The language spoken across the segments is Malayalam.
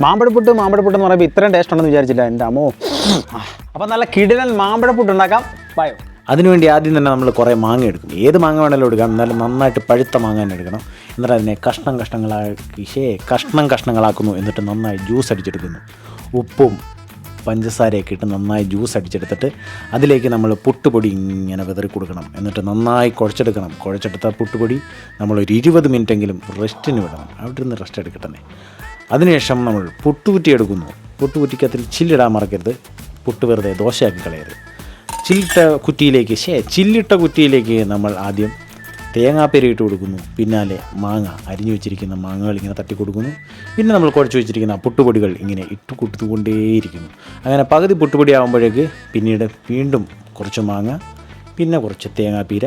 മാമ്പഴപ്പുട്ട് മാമ്പഴപ്പുട്ട് എന്ന് പറയുമ്പോൾ ഇത്രയും ടേസ്റ്റ് ഉണ്ടെന്ന് വിചാരിച്ചില്ല. എന്റെ അമ്മോ. അപ്പം നല്ല കിടിലൻ മാമ്പഴപ്പുട്ട് ഉണ്ടാക്കാം. ബയോ അതിനുവേണ്ടി ആദ്യം തന്നെ നമ്മൾ കുറേ മാങ്ങ എടുക്കും. ഏത് മാങ്ങ വേണമെങ്കിലും എടുക്കാം. എന്നാലും നന്നായിട്ട് പഴുത്ത മാങ്ങ തന്നെ എടുക്കണം. എന്നിട്ട് അതിനെ കഷ്ണം കഷ്ണങ്ങളാക്കി ഷേ കഷ്ണം കഷ്ണങ്ങളാക്കുന്നു. എന്നിട്ട് നന്നായി ജ്യൂസ് അടിച്ചെടുക്കുന്നു. ഉപ്പും പഞ്ചസാരയൊക്കെ ഇട്ട് നന്നായി ജ്യൂസ് അടിച്ചെടുത്തിട്ട് അതിലേക്ക് നമ്മൾ പുട്ടുപൊടി ഇങ്ങനെ വിതറി കൊടുക്കണം. എന്നിട്ട് നന്നായി കുഴച്ചെടുക്കണം. കുഴച്ചെടുത്ത പുട്ടുപൊടി നമ്മളൊരു ഇരുപത് മിനിറ്റെങ്കിലും റെസ്റ്റിന് വിടണം. അവിടെ നിന്ന് റെസ്റ്റ് എടുക്കട്ടെ അതിനുശേഷം നമ്മൾ പുട്ടുകുറ്റി എടുക്കുന്നു പുട്ടുകുറ്റിക്കകത്തിൽ ചില്ലിടാൻ മറക്കരുത്. പുട്ട് വെറുതെ ദോശയാക്കി കളയരുത്. ചില്ലിട്ട കുറ്റിയിലേക്ക് ശേ ചില്ലിട്ട കുറ്റിയിലേക്ക് നമ്മൾ ആദ്യം തേങ്ങാപ്പേര ഇട്ട് കൊടുക്കുന്നു. പിന്നാലെ മാങ്ങ അരിഞ്ഞു വെച്ചിരിക്കുന്ന മാങ്ങകൾ ഇങ്ങനെ തട്ടി കൊടുക്കുന്നു. പിന്നെ നമ്മൾ കുഴച്ച് വെച്ചിരിക്കുന്ന പുട്ടുപൊടികൾ ഇങ്ങനെ ഇട്ട് കൊടുത്തുകൊണ്ടേയിരിക്കുന്നു. അങ്ങനെ പകുതി പുട്ടുപൊടി ആകുമ്പോഴേക്ക് പിന്നീട് വീണ്ടും കുറച്ച് മാങ്ങ പിന്നെ കുറച്ച് തേങ്ങാപ്പീര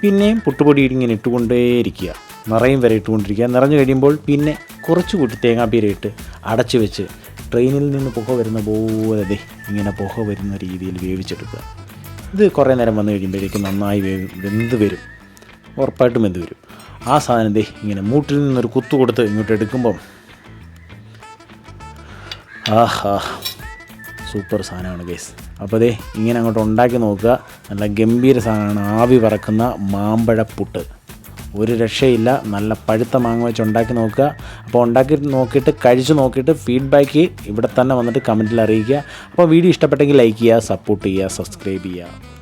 പിന്നെയും പുട്ടുപൊടി ഇങ്ങനെ ഇട്ടുകൊണ്ടേയിരിക്കുക. നിറയും വരെ ഇട്ടുകൊണ്ടിരിക്കുക. നിറഞ്ഞു കഴിയുമ്പോൾ പിന്നെ കുറച്ച് കൂട്ടി തേങ്ങാപ്പീര ഇട്ട് അടച്ചു വെച്ച് ട്രെയിനിൽ നിന്ന് പുക വരുന്ന പോലെ ദേ ഇങ്ങനെ പുക വരുന്ന രീതിയിൽ വേവിച്ചെടുക്കുക. ഇത് കുറേ നേരം വന്നു കഴിയുമ്പോഴേക്കും നന്നായി വേവ് വെന്ത് വരും. ഉറപ്പായിട്ടും വെന്ത് വരും. ആ സാധനം ദേ ഇങ്ങനെ മൂട്ടിൽ നിന്നൊരു കുത്തു കൊടുത്ത് ഇങ്ങോട്ട് എടുക്കുമ്പം ആഹാ സൂപ്പർ സാധനമാണ് ഗേസ് അപ്പോൾ ദേ ഇങ്ങനെ അങ്ങോട്ട് ഉണ്ടാക്കി നോക്കുക. നല്ല ഗംഭീര സാധനമാണ്. ആവി പറക്കുന്ന മാമ്പഴപ്പുട്ട് ഒരു രക്ഷയില്ല. നല്ല പഴുത്ത മാങ്ങ വെച്ച് ഉണ്ടാക്കി നോക്കുക. അപ്പോൾ ഉണ്ടാക്കി നോക്കിയിട്ട് കഴിച്ച് നോക്കിയിട്ട് ഫീഡ്ബാക്ക് ഇവിടെ തന്നെ വന്നിട്ട് കമന്റിൽ അറിയിക്കുക. അപ്പോൾ വീഡിയോ ഇഷ്ടപ്പെട്ടെങ്കിൽ ലൈക്ക് ചെയ്യുക സപ്പോർട്ട് ചെയ്യുക സബ്സ്ക്രൈബ് ചെയ്യുക.